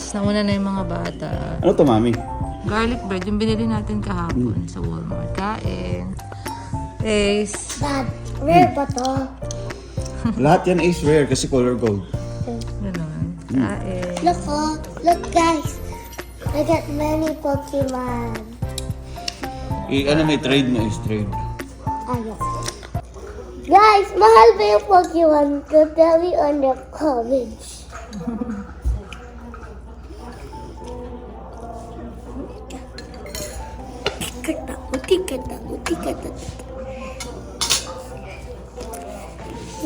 Breakfast. Nauna na yung mga bata. Ano to, mami? Garlic bread, yung binili natin kahapon sa Walmart. Kain. Ace. Dad, rare ba to? Lahat yan is rare kasi color gold. Ganun. Kain. Look, oh. Look, guys. I got many Pokemon. I, ano may trade na is trade. Ayun. Guys, mahal ba yung Pokemon ko? Tell me on the comments. Kata, uti kata, uti kata.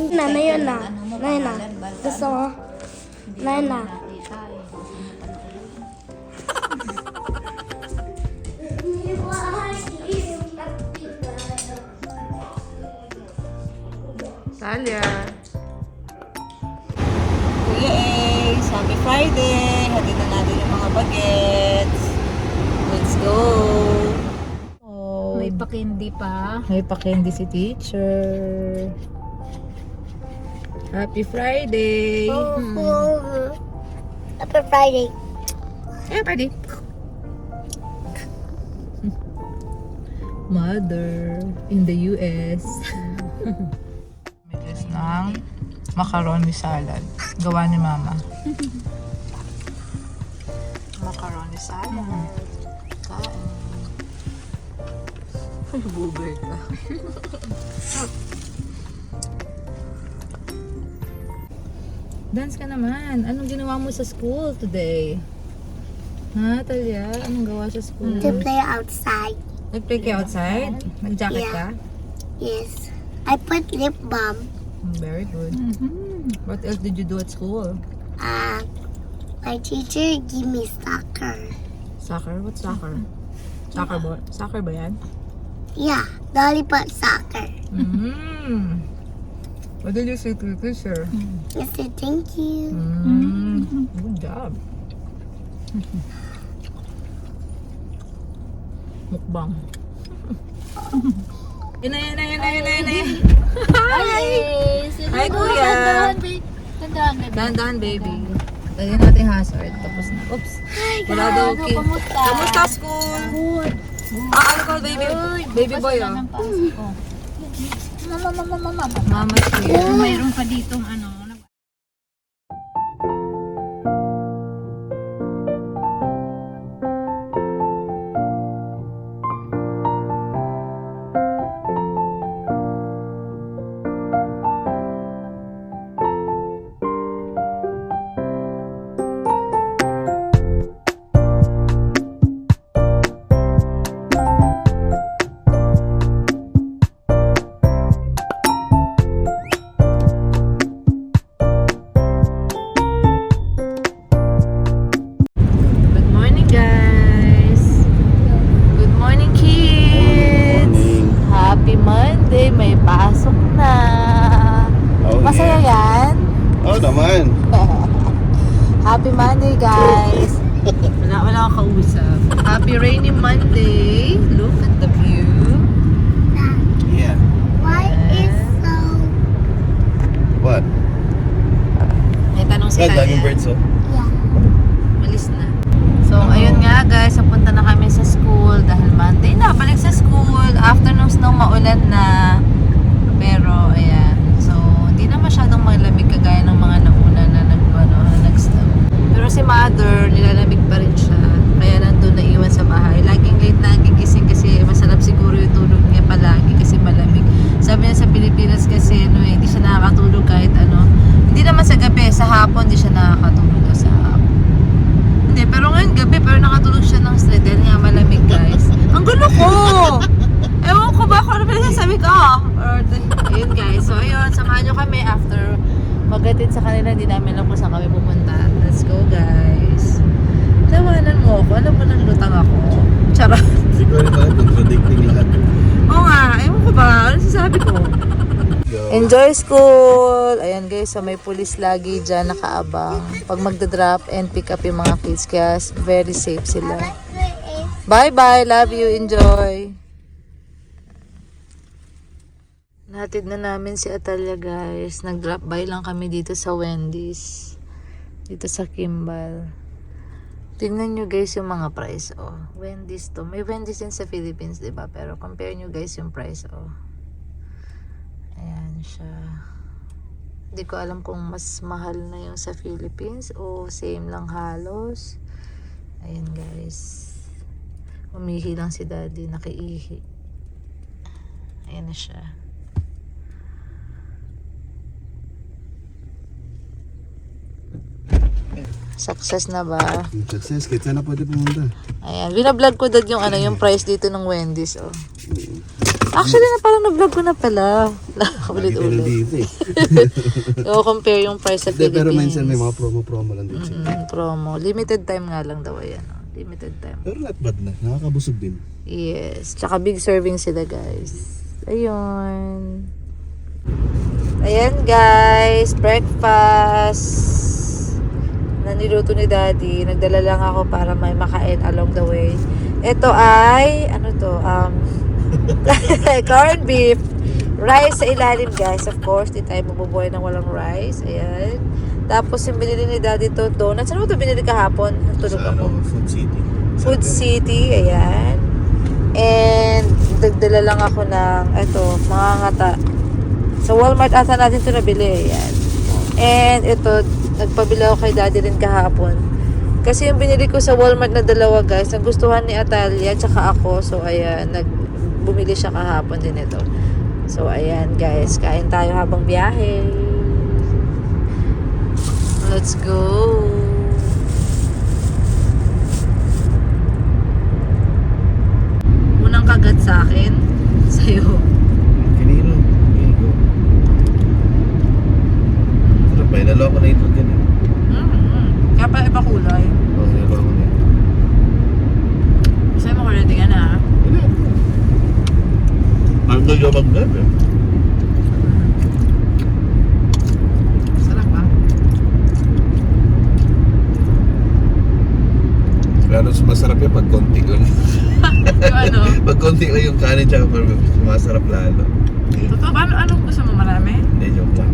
Na, na yun na. Na yun na. Gusto mo? Na yun na. Talia. Kuya Ace, happy Friday. Hatid na natin yung mga bagets. Let's go. Oh, May pakindi pa. may pa-candy si teacher. Happy Friday. Happy Friday. Eh, pwede. Mother in the US. Milis ng macaroni salad. Gawa ni mama. macaroni salad. Kain. Buber ka. Dance ka naman. Anong ginawa mo sa school today? Ha, Talia? Anong gawa sa school? To play outside. Nag-play kayo outside? Nag-jacket ka? Yes. I put lip balm. Mm, Very good. What else did you do at school? Uh, my teacher gave me soccer. Soccer? What soccer? Soccer ba? Soccer ba yan? Yeah, lollipop soccer. Mm. What did you say to the teacher? I said thank you. Mm. Good job. Mukbang. Ina, ina, ina, ina, ina. Hi! Hi, kuya. Tandaan, babe. Dahan-dahan, baby. Lagyan natin hazard. Tapos na. Oops. Wala daw okay. kamusta? Kamusta school? Good. Ah, ano ko, baby? Baby boy, oh. ko. Mama, mama, mama, mama. Mama's here. Mayroon pa ditong ano. Snow, maulan na. Pero, ayan. So, hindi na masyadong malamig kagaya ng mga nauna na nag, ano, nag-snow. Pero si mother, nilalamig pa rin siya. Kaya nandun na iwan sa bahay. Laging late na gigising kasi masarap siguro yung tulog niya palagi kasi malamig. Sabi niya sa Pilipinas kasi ano, eh, hindi siya nakakatulog kahit ano. Hindi naman sa gabi, sa hapon hindi siya nakakatulog sa hapon. Hindi, pero ngayon gabi, pero nakatulog siya ng straight dahil nga malamig, guys. Ang gulo ko! Ewan ko ba kung ano pinasasabi ko? Or, ayun guys, so ayun, samahan nyo kami after magatid sa kanila, hindi namin alam kung saan kami pupunta. Let's go, guys. Tawanan mo ako, alam mo nang lutang ako. Charot. Siguro ba, contradicting lahat. Oo nga, ewan ko ba, ano sasabi ko? Enjoy school! Ayan guys, so may pulis lagi dyan nakaabang. Pag magda-drop and pick up yung mga kids, kaya very safe sila. Bye-bye! Love you! Enjoy! Nahatid na namin si Atalia guys. Nag-drop by lang kami dito sa Wendy's. Dito sa Kimball. Tingnan nyo guys yung mga price oh. Wendy's to. May Wendy's din sa Philippines, ba? Pero compare nyo guys yung price oh. Ayan siya. Hindi ko alam kung mas mahal na yung sa Philippines o same lang halos. Ayan guys. Umihi lang si daddy, nakiihi. Ayan na siya. Success na ba? Success, kahit na pwede pumunta. Ayan, binablog ko dad yung ano, yung price dito ng Wendy's, oh. Actually, na parang na-vlog ko na pala. Ulit-ulit. dito eh. Compare yung price sa Hindi, Philippines. pero minsan may mga promo-promo lang siya. Mm, promo. Limited time nga lang daw, ayan. Oh. Limited time. Pero not bad na. Nakakabusog din. Yes. Tsaka big serving sila, guys. Ayun. Ayan, guys. Breakfast. Na niluto ni Daddy. Nagdala lang ako para may makain along the way. Ito ay, ano to, um, corned beef. Rice sa ilalim, guys. Of course, di tayo mabubuhay ng walang rice. Ayan. Tapos yung binili ni Daddy to, donuts. Ano ito binili kahapon? Natulog Sa ako. ano, Food City. Food City, ayan. And dagdala lang ako ng ito, mga ngata. Sa Walmart ata natin ito nabili, ayan. And ito, nagpabili ako kay daddy rin kahapon. Kasi yung binili ko sa Walmart na dalawa guys, nagustuhan ni Atalia tsaka ako. So ayan, nag bumili siya kahapon din ito. So ayan guys, kain tayo habang biyahe. Let's go. Unang kagat sa akin, sa'yo. Kanino? Okay, go. Sarap ba? Naloko na ito din eh. Mm-hmm. Kaya pala iba kulay. Oo, naloko na ito. Sa'yo mo kulitin ka na ha? Wala. Ang gayo mag-grab eh. Sarap ah. Lalo mas masarap yan pag konti lang. yung ano? pag konti lang yung kanin tsaka masarap lalo. Totoo ba? Ano, anong gusto mo marami? Hindi, joke lang.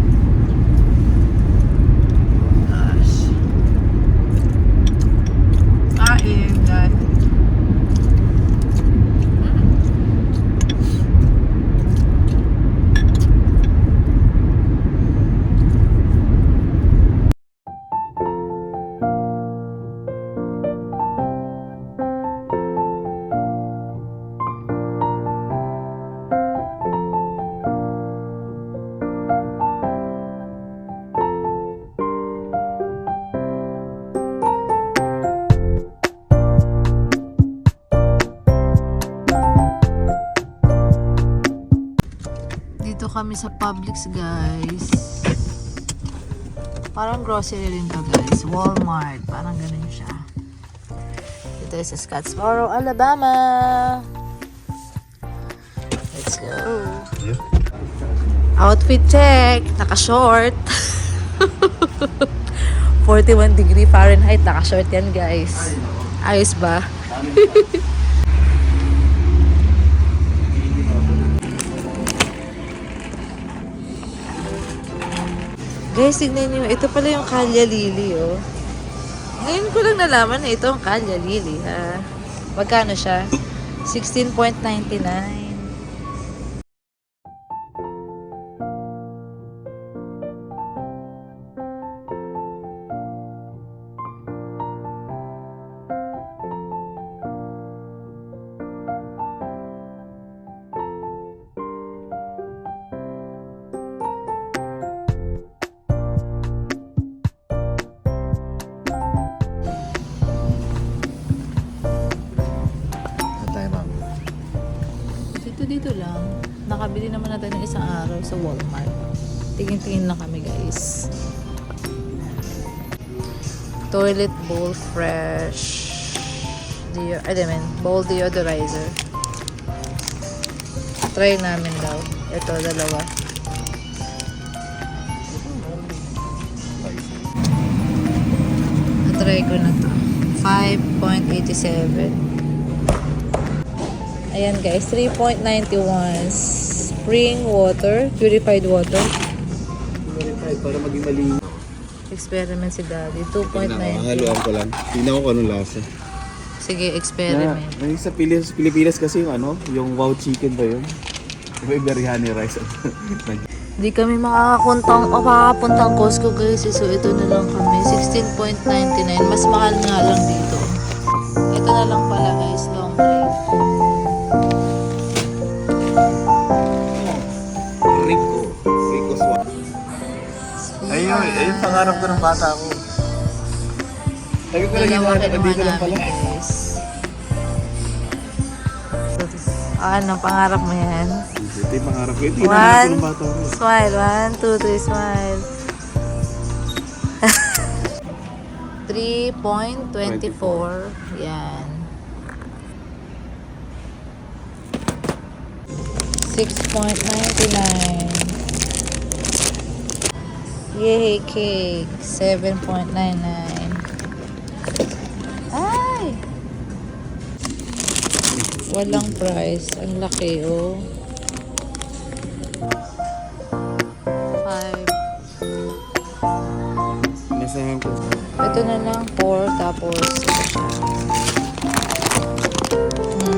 Kami sa Publix, guys. Parang grocery rin to, guys. Walmart. Parang ganun siya. Dito sa Scottsboro, Alabama. Let's go. Outfit check. Naka-short. 41 degree Fahrenheit. Naka-short yan, guys. Ayos ba? Guys, tignan nyo. Ito pala yung Kalya Lily, oh. Ngayon ko lang nalaman na ito ang Kalya Lily, ha. Magkano siya? 16.99. Dito lang. Nakabili naman natin ng isang araw sa Walmart. Tingin-tingin lang kami guys. Toilet bowl fresh. Deo I mean, bowl deodorizer. Try namin daw. Ito, dalawa. Na-try ko na to. 5.87. Ayan guys, 3.91 spring water, purified water. Para maging malinis. Experiment si Daddy. 2.9. Haluan ko lang. Tingnan ko kung anong lasa. Sige, Na, experiment. may sa Pilipinas, Pilipinas kasi yung ano, yung wow chicken ba yun? May biryani rice. Hindi kami makakapuntang, o makakapuntang Costco guys. So, ito na lang kami. 16.99. Mas mahal nga lang dito. Ito na lang pala guys, long plate. Ayun, ayun pangarap ko ng bata ko. Sabi ko lang yung Dalawa mga kinuha dito lang namin pala. guys. So, ano, pangarap mo yan? Ito yung pangarap ko. Ito yung pangarap ko One, ng bata ko. smile. One, two, three, smile. 3.24. Yan. 6.99. Yay, cake. 7.99. Ay! Walang price. Ang laki, oh. 5. Nasahan ko. Ito na lang, 4, tapos. Hmm.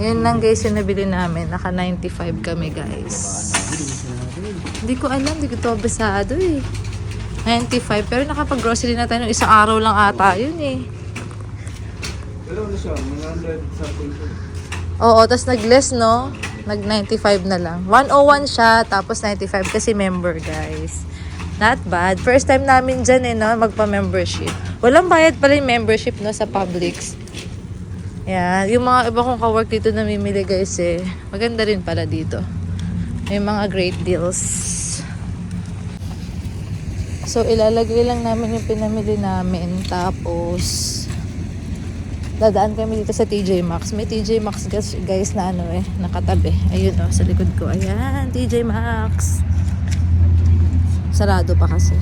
Ayan lang guys yung nabili namin. Naka 95 kami guys. Hindi ko alam, hindi ko to abasado eh. 95, pero nakapag-grocery na tayo ng isang araw lang ata yun eh. Pero ano siya, 100 something. Oo, tapos nag-less no? Nag-95 na lang. 101 siya, tapos 95 kasi member guys. Not bad. First time namin dyan eh, no? Magpa-membership. Walang bayad pala yung membership, no? Sa Publix. Yan. Yung mga iba kong kawork dito namimili guys eh. Maganda rin pala dito. May mga great deals. So, ilalagay lang namin yung pinamili namin. Tapos, dadaan kami dito sa TJ Maxx. May TJ Maxx guys, guys na ano eh, nakatabi. Ayun oh, sa likod ko. Ayan, TJ Maxx. Sarado pa kasi.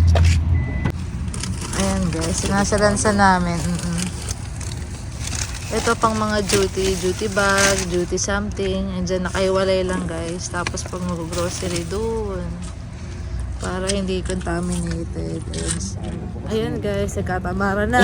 Ayan guys, sinasalansa namin. Mm-mm. Ito pang mga duty, duty bag, duty something. Andiyan nakaiwalay lang guys. Tapos pag mag-grocery doon. Para hindi contaminated. Ayan, Ayan guys, nagkatamara na.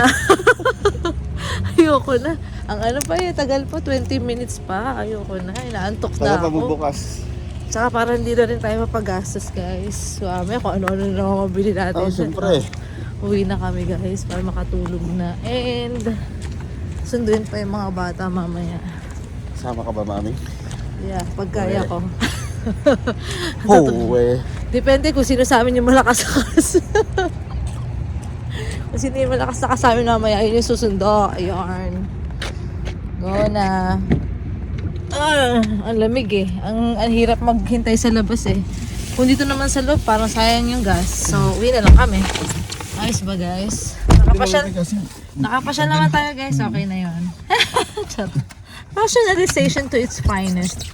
Ayoko na. Ang ano pa eh, tagal pa, 20 minutes pa. Ayoko na, inaantok na ako. bubukas. Tsaka para hindi na rin tayo mapagastos guys. So, ame, kung ano-ano na lang mabili natin. Oh, siyempre. Uwi na kami guys para makatulog na. And, sunduin pa yung mga bata mamaya. Sama ka ba, mami? Yeah, pagkaya ko. Oh, eh. Depende kung sino sa amin yung malakas-lakas. kung sino yung malakas-lakas sa amin mamaya, yun yung susundo. Ayun. Go na. Ah, ang lamig eh. Ang, ang hirap maghintay sa labas eh. Kung dito naman sa loob, parang sayang yung gas. So, uwi na lang kami. Ayos ba guys? Nakapasyal, nakapasyal naman tayo guys. Okay na yun. Rationalization to its finest.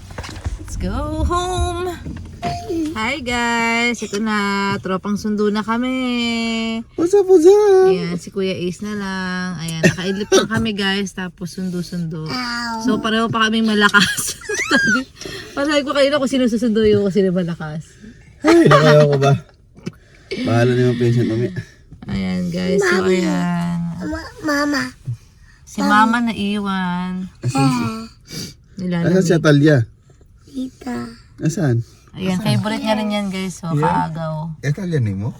Let's go home. Hi guys! Ito na, tropang sundo na kami. What's up, what's up? Ayan, si Kuya Ace na lang. Ayan, nakailip lang kami guys, tapos sundo-sundo. So, pareho pa kaming malakas. Pasabi ko kanina kung sino susundo yung kung sino malakas. Ay, nakaya ko ba? Bahala na yung patient, mami. Ayan guys, so ayan. Ma- Mama. Si Mama na iwan. Asan Nilalamig. si Atalia? Tita. Asan? Ayan, favorite niya rin yan guys. So, kaagaw. Atalia ni mo?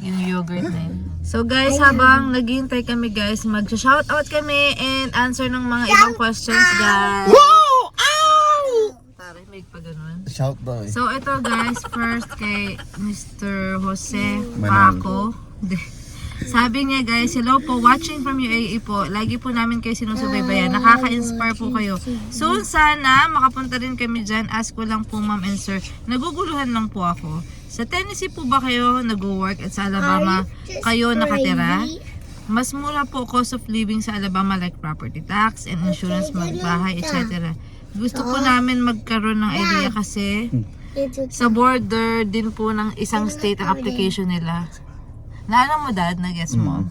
Yung yogurt na yun. So guys, habang naghihintay kami guys, mag-shoutout kami and answer ng mga ibang questions guys. Wow! Ow! Taray, may pa ganun. Shout daw eh. So ito guys, first kay Mr. Jose Manan. Paco. Sabi niya guys, hello po, watching from UAE po. Lagi po namin kayo sinusubaybayan. Nakaka-inspire po kayo. Soon sana, makapunta rin kami dyan. Ask ko lang po ma'am and sir. Naguguluhan lang po ako. Sa Tennessee po ba kayo nag-work at sa Alabama kayo nakatira? Mas mura po cost of living sa Alabama like property tax and insurance magbahay, etc. Gusto po namin magkaroon ng idea kasi sa border din po ng isang state ang application nila. Naano mo dad? Na-guess mo?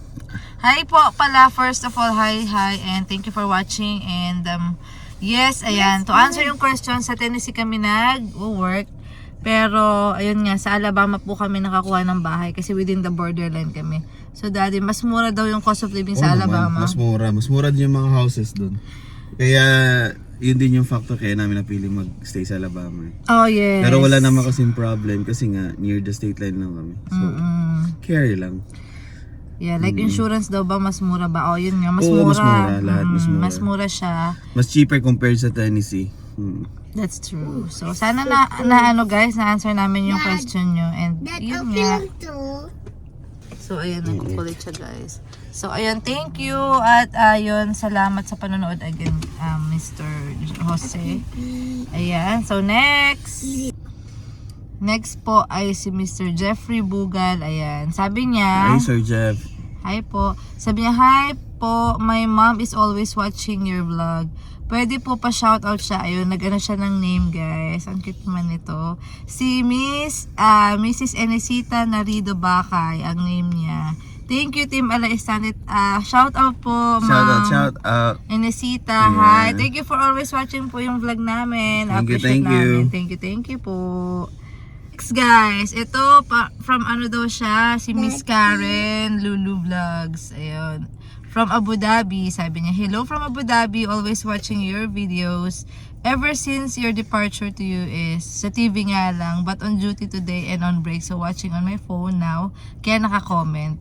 Hi po pala. First of all, hi, hi. And thank you for watching. And um, Yes, ayan. To answer yung question, sa Tennessee kami nag-work. Pero, ayun nga, sa Alabama po kami nakakuha ng bahay kasi within the borderline kami. So, daddy, mas mura daw yung cost of living sa Oo naman, Alabama. Mas mura. Mas mura din yung mga houses doon. Kaya, yun din yung factor kaya namin napili mag-stay sa Alabama. eh. Oh, yes. Pero wala naman kasing problem kasi nga, near the state line lang kami. So, Mm. carry lang. Yeah, like insurance daw ba mas mura ba? Oh, yun nga, mas Oo, mura. mas mura. Lahat mas Mm, mura. Mas mura siya. Mas cheaper compared sa Tennessee. Hmm. That's true. So, sana na, na ano guys, na-answer namin yung question nyo. And yun nga. So, ayan, nagkukulit siya guys. So, ayun, thank you. At ayun, salamat sa panonood again, um, Mr. Jose. Ayan, so next. Next po ay si Mr. Jeffrey Bugal. Ayan, sabi niya, Hi, Sir Jeff. Hi po. Sabi niya, hi po, my mom is always watching your vlog. Pwede po pa shoutout siya. Ayun, nag-ano siya ng name, guys. Ang cute naman nito. Si Miss, ah, Mrs. Enesita Narido Bakay, ang name niya. Thank you, Team Ala Istanit. Ah, shout out po, Shout out, ma'am. shout out. Enesita, Yeah. hi. Thank you for always watching po yung vlog namin. Thank you, Appreciate thank you. namin. Thank you, thank you po. Next guys, ito pa, from ano daw siya, si Miss Karen Lulu Vlogs. Ayun. From Abu Dhabi, sabi niya, Hello from Abu Dhabi, always watching your videos. Ever since your departure to US, sa TV nga lang, but on duty today and on break, so watching on my phone now, kaya naka-comment.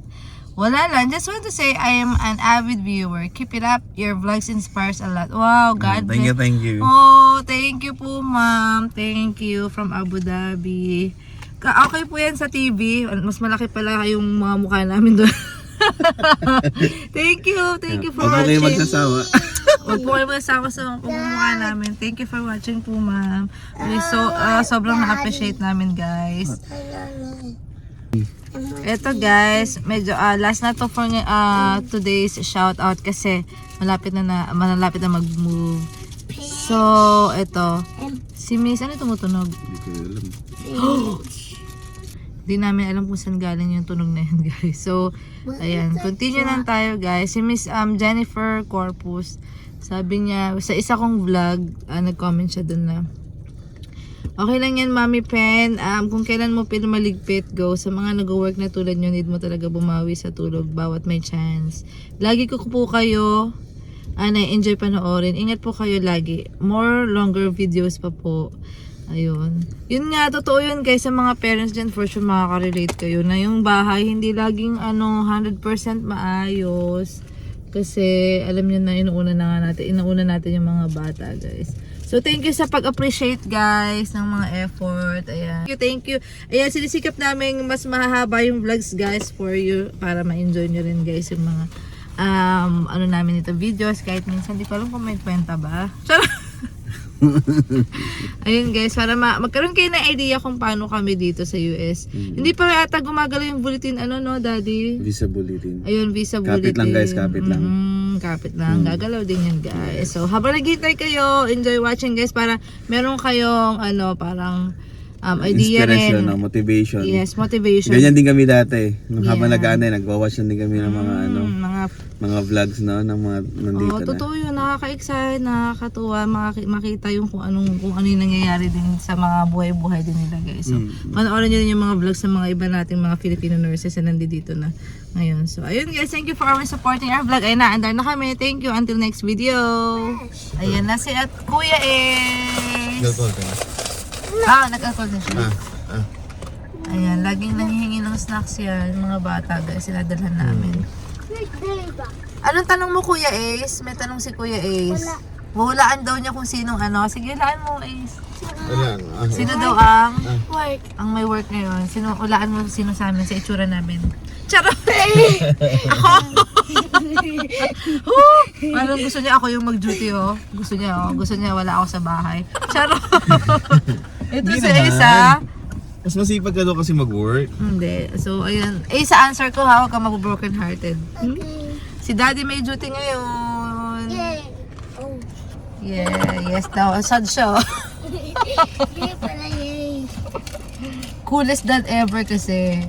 Wala lang, just want to say I am an avid viewer. Keep it up, your vlogs inspires a lot. Wow, God Thank you, bless. thank you. Oh, thank you po, ma'am. Thank you from Abu Dhabi. Ka okay po yan sa TV. Mas malaki pala yung mga mukha namin doon. thank you. Thank you for Huwag po kayo watching. magsasawa. Huwag po kayo magsawa sa pamumukha namin. Thank you for watching po, ma'am. So, ah, sobrang na-appreciate namin, guys. Eto guys, medyo ah, last na to for uh, today's shout out kasi malapit na, na malapit na mag-move. So, eto. Si Miss, ano tumutunog? Hindi ko alam. Di namin alam kung saan galing yung tunog na yun, guys. So, ayan. Continue lang tayo, guys. Si Miss um, Jennifer Corpus, sabi niya, sa isa kong vlog, ah, nag-comment siya dun na, Okay lang yan, Mami Pen. Um, kung kailan mo pinamaligpit, go. Sa mga nag-work na tulad nyo, need mo talaga bumawi sa tulog bawat may chance. Lagi ko po kayo ah, na-enjoy panoorin. Ingat po kayo lagi. More longer videos pa po. Ayun. Yun nga, totoo yun guys sa mga parents dyan. For sure makaka-relate kayo na yung bahay hindi laging ano 100% maayos. Kasi alam niyo na inuuna na nga natin, inuuna natin yung mga bata guys. So thank you sa pag-appreciate guys ng mga effort. Ayan. Thank you, thank you. Ayan, sinisikap namin mas mahahaba yung vlogs guys for you para ma-enjoy nyo rin guys yung mga um, ano namin ito videos kahit minsan di ko alam kung may kwenta ba. Charot. Ayun guys, para ma magkaroon kayo ng idea kung paano kami dito sa US. Hindi pa ata gumagalaw yung bulletin ano no, daddy? Visa bulletin. Ayun, visa Kapit bulletin. lang, guys, kapit lang. Mm, kapit lang. Gagalaw din yan guys. So, habang naghihintay kayo, enjoy watching guys para meron kayong ano, parang um, idea Inspiration, rin. no? motivation. Yes, motivation. Ganyan din kami dati. Nung habang Yeah. nag-aanay, nagwa-watch din kami ng mga ano, Mm, mga mga vlogs no, ng mga nandito Oh, na. totoo yun. Nakaka-excite, nakakatuwa, makaki- makita yung kung anong kung ano yung nangyayari din sa mga buhay-buhay din nila, guys. So, Mm. panoorin nyo din yung mga vlogs ng mga iba nating mga Filipino nurses na nandito na ngayon. So, ayun guys, thank you for always supporting our vlog. Ayun na, andar na kami. Thank you. Until next video. Ayan na si at Kuya eh. Galpol ka na? Ah, nag-alcohol na siya. Ah, ah. Ayan, laging nangihingi ng snacks yan, mga bata guys, sinadalhan namin. Anong tanong mo Kuya Ace? May tanong si Kuya Ace. Hulaan daw niya kung sinong ano. Sige, hulaan mo Ace. Ah. Sino daw ang Work. ang may work ngayon? Sino, hulaan mo sino sa amin, sa itsura namin. Charot! ako! Huh! Parang gusto niya ako yung mag-duty oh. Gusto niya oh. Gusto niya wala ako sa bahay. Charot! Ito Hindi si naman. Ace ah. Mas masipag ka daw kasi mag-work. Hindi. So, ayun. Eh, sa answer ko, hawak ka mag-broken hearted. Hmm? Si daddy may duty ngayon. Yay. Oh. Yeah, yes daw. Sad siya. oh. Yay pala yay. Coolest dad ever kasi.